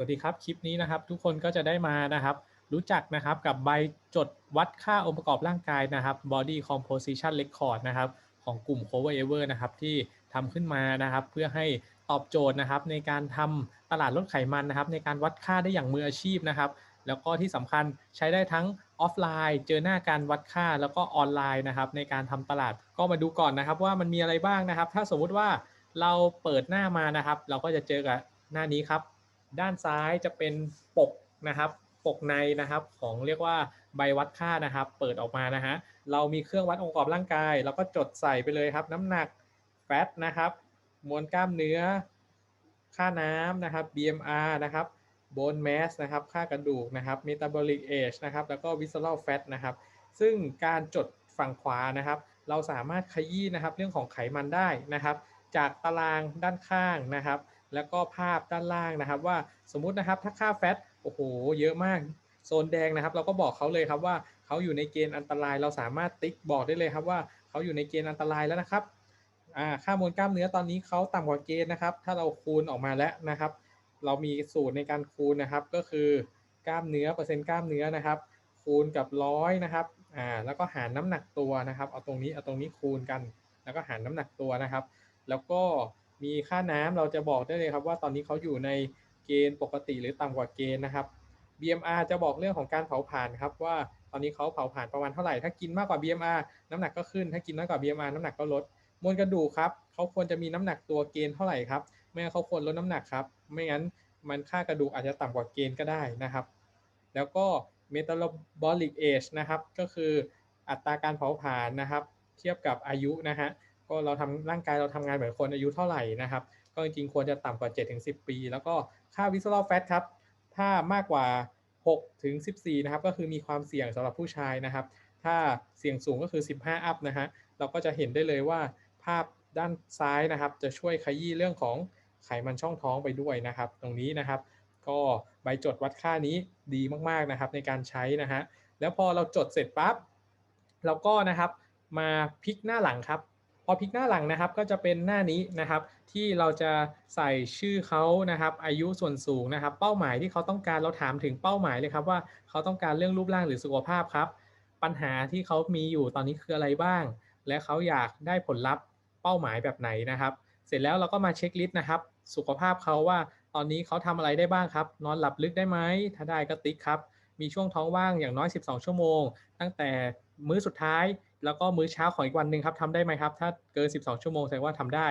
วัสดีครับ คลิปนี้นะครับ ทุกคนก็จะได้มานะครับ รู้จักนะครับกับใบจดวัดค่าองค์ประกอบร่างกายนะครับ body composition record นะครับของกลุ่ม cover ever นะครับที่ทำขึ้นมานะครับ เพื่อให้ตอบโจทย์นะครับ ในการทำตลาดลดไขมันนะครับ ในการวัดค่าได้อย่างมืออาชีพนะครับ แล้วก็ที่สำคัญใช้ได้ทั้งออฟไลน์ เจอหน้าการวัดค่าแล้วก็ออนไลน์นะครับ ในการทำตลาดก็มาดูก่อนนะครับ ว่ามันมีอะไรบ้างนะครับ ถ้าสมมติว่าเราเปิดหน้ามานะครับ เราก็จะเจอกับหน้านี้ครับ ด้านซ้ายจะเป็นปกนะครับปกในนะครับของเรียกว่าใบวัดค่านะครับ เปิดออกมานะฮะเรามีเครื่องวัดองค์ประกอบร่างกายแล้วก็จดใส่ไปเลยครับ น้ำหนักแฟตนะครับ มวลกล้ามเนื้อ ค่าน้ำนะครับ BMR นะครับ bone mass นะครับ ค่ากระดูกนะครับ metabolic age นะครับ แล้วก็ visceral fat นะครับ ซึ่งการจดฝั่งขวานะครับ เราสามารถขยี้นะครับ เรื่องของไขมันได้นะครับ จากตารางด้านข้างนะครับ แล้วก็ภาพด้านล่างนะครับ ว่าสมมุตินะครับถ้าค่าแฟตโอ้โหเยอะมากโซนแดงนะครับ เราก็บอกเขาเลยครับว่าเขาอยู่ในเกณฑ์อันตราย เราสามารถติ๊กบอกได้เลยครับว่าเขาอยู่ในเกณฑ์อันตรายแล้วนะครับค่ามวลกล้ามเนื้อตอนนี้เขาต่ำกว่าเกณฑ์นะครับ ถ้าเราคูณออกมาแล้วนะครับ เรามีสูตรในการคูณนะครับ ก็คือกล้ามเนื้อเปอร์เซ็นต์กล้ามเนื้อนะครับ คูณกับร้อยนะครับอ่าแล้วก็หารน้ำหนักตัวนะครับ เอาตรงนี้เอาตรงนี้คูณกัน แล้วก็หารน้ำหนักตัวนะครับ แล้วก็ มีค่าน้ำเราจะบอกได้เลยครับว่าตอนนี้เขาอยู่ในเกณฑ์ปกติหรือต่ำกว่าเกณฑ์นะครับ BMR จะบอกเรื่องของการเผาผลาญครับว่าตอนนี้เขาเผาผลาญประมาณเท่าไหร่ ถ้ากินมากกว่า BMR น้ำหนักก็ขึ้น ถ้ากินน้อยกว่า BMR น้ำหนักก็ลด มวลกระดูกครับเขาควรจะมีน้ำหนักตัวเกณฑ์เท่าไหร่ครับ ไม่งั้นเขาควรลดน้ำหนักครับ ไม่งั้นมันค่ากระดูกอาจจะต่ำกว่าเกณฑ์ก็ได้นะครับ แล้วก็ metabolic age นะครับ ก็คืออัตราการเผาผลาญนะครับ เทียบกับอายุนะฮะ ก็เราทำร่างกายเราทำงานเหมือนคนอายุเท่าไหร่นะครับ ก็จริงๆควรจะต่ำกว่า 7-10 ปี แล้วก็ค่า visceral fat ครับ ถ้ามากกว่า6ถึง14 นะครับ ก็คือมีความเสี่ยงสำหรับผู้ชายนะครับ ถ้าเสี่ยงสูงก็คือ 15 อัพนะฮะ เราก็จะเห็นได้เลยว่าภาพด้านซ้ายนะครับ จะช่วยขยี้เรื่องของไขมันช่องท้องไปด้วยนะครับ ตรงนี้นะครับ ก็ใบจดวัดค่านี้ดีมากๆนะครับในการใช้นะฮะ แล้วพอเราจดเสร็จปั๊บเราก็นะครับมาพลิกหน้าหลังครับ พอพลิกหน้าหลังนะครับก็จะเป็นหน้านี้นะครับ ที่เราจะใส่ชื่อเขานะครับ อายุส่วนสูงนะครับ เป้าหมายที่เขาต้องการเราถามถึงเป้าหมายเลยครับว่าเขาต้องการเรื่องรูปร่างหรือสุขภาพครับ ปัญหาที่เขามีอยู่ตอนนี้คืออะไรบ้าง และเขาอยากได้ผลลัพธ์เป้าหมายแบบไหนนะครับ เสร็จแล้วเราก็มาเช็คลิสต์นะครับ สุขภาพเขาว่าตอนนี้เขาทำอะไรได้บ้างครับ นอนหลับลึกได้ไหมถ้าได้ก็ติ๊กครับมีช่วงท้องว่างอย่างน้อย 12 ชั่วโมง ตั้งแต่ มื้อสุดท้าย แล้วก็มื้อเช้าของอีกวันหนึ่งครับทำได้ไหมครับ ถ้าเกิน 12 ชั่วโมงแสดงว่าทำได้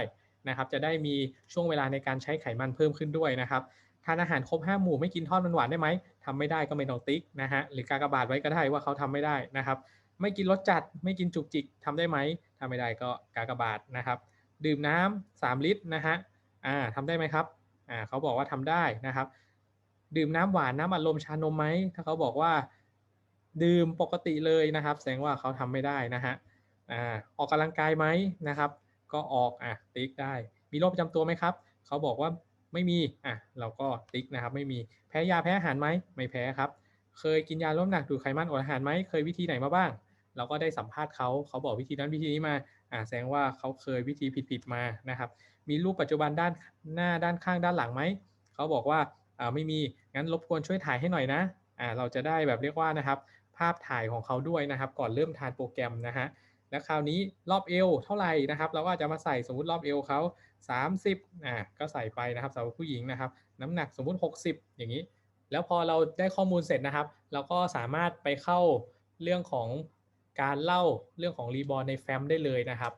นะครับจะได้มีช่วงเวลาในการใช้ไขมันเพิ่มขึ้นด้วยนะครับทานอาหารครบ5หมู่ไม่กินทอดมันหวานได้ไหมทำไม่ได้ก็ไม่ต้องติ๊กนะฮะหรือกากบาทไว้ก็ได้ว่าเขาทำไม่ได้นะครับไม่กินรสจัด ไม่กินจุกจิกทำได้ไหมทำไม่ได้ก็กากบาทนะครับดื่มน้ำ3ลิตรนะฮะอ่าทำได้ไหมครับอ่าเขาบอกว่าทำได้นะครับ ดื่มน้ำหวานน้ำอัดลมชานมไหมถ้าเขาบอกว่า ดื่มปกติเลยนะครับ แสดงว่าเขาทำไม่ได้นะฮะอ่าออกกำลังกายไหมนะครับ ก็ออกอะติ๊กได้ มีโรคประจำตัวไหมครับ เขาบอกว่าไม่มีอะเราก็ติ๊กนะครับ ไม่มีแพ้ยาแพ้อาหารไหมไม่แพ้ครับ เคยกินยาลดน้ำหนักดูดไขมันอดอาหารไหมเคยวิธีไหนมาบ้าง เราก็ได้สัมภาษณ์เขาเขาบอกวิธีนั้นวิธีนี้มาอ่าแสดงว่าเขาเคยวิธีผิดๆมานะครับ มีรูปปัจจุบันด้านหน้าด้านข้างด้านหลังไหมเขาบอกว่าอ่าไม่มีงั้นรบกวนช่วยถ่ายให้หน่อยนะอ่าเราจะได้แบบเรียกว่านะครับ ภาพถ่ายของเขาด้วยนะครับ ก่อนเริ่มทานโปรแกรมนะฮะแล้วคราวนี้รอบเอวเท่าไหร่นะครับ เราก็อาจจะมาใส่สมมติรอบเอวเขา 30อ่าก็ใส่ไปนะครับสำหรับผู้หญิงนะครับ น้ำหนักสมมุติ 60 อย่างนี้ แล้วพอเราได้ข้อมูลเสร็จนะครับ เราก็สามารถไปเข้าเรื่องของการเล่าเรื่องของรีบอร์ในแฟ้มได้เลยนะครับ